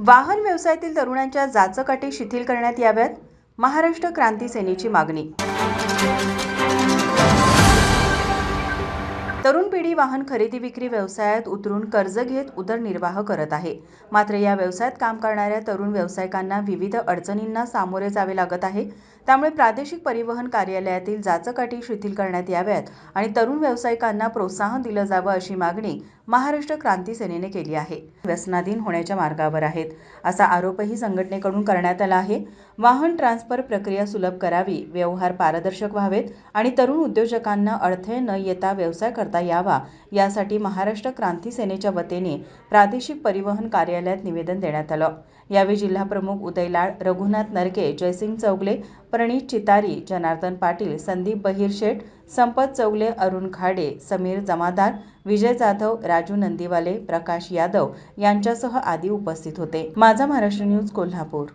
वाहन व्यवसायातील तरुणांच्या जाचकाटी शिथिल करण्यात याव्यात महाराष्ट्र क्रांती सेनेची मागणी. तरुण पिढी वाहन खरेदी विक्री व्यवसायात उतरून कर्ज घेत उदरनिर्वाह करत आहे. मात्र या व्यवसायात काम करणाऱ्या तरुण व्यावसायिकांना विविध अडचणींना सामोरे जावे लागत आहे. त्यामुळे प्रादेशिक परिवहन कार्यालयातील जाचकाठी शिथिल करण्यात याव्यात आणि तरुण व्यावसायिकांना प्रोत्साहन दिलं जावं अशी मागणी महाराष्ट्र क्रांती सेनेने केली आहे. व्यसनाधीन होण्याच्या मार्गावर आहेत. असा आरोपही संघटनेकडून करण्यात आला आहे. वाहन ट्रान्सफर प्रक्रिया सुलभ करावी व्यवहार पारदर्शक व्हावेत आणि तरुण उद्योजकांना अडथळे न येता व्यवसाय करता यावा यासाठी महाराष्ट्र क्रांती सेनेच्या वतीने प्रादेशिक परिवहन कार्यालयात निवेदन देण्यात आलं. यावेळी जिल्हाप्रमुख उदय लाड रघुनाथ नरके जयसिंग चौगले प्रणित चितारी जनार्दन पाटील संदीप बहिर शेठ संपत चौगले अरुण खाडे समीर जमादार विजय जाधव राजू नंदीवाले प्रकाश यादव यांच्यासह आदी उपस्थित होते. माझा महाराष्ट्र न्यूज कोल्हापूर.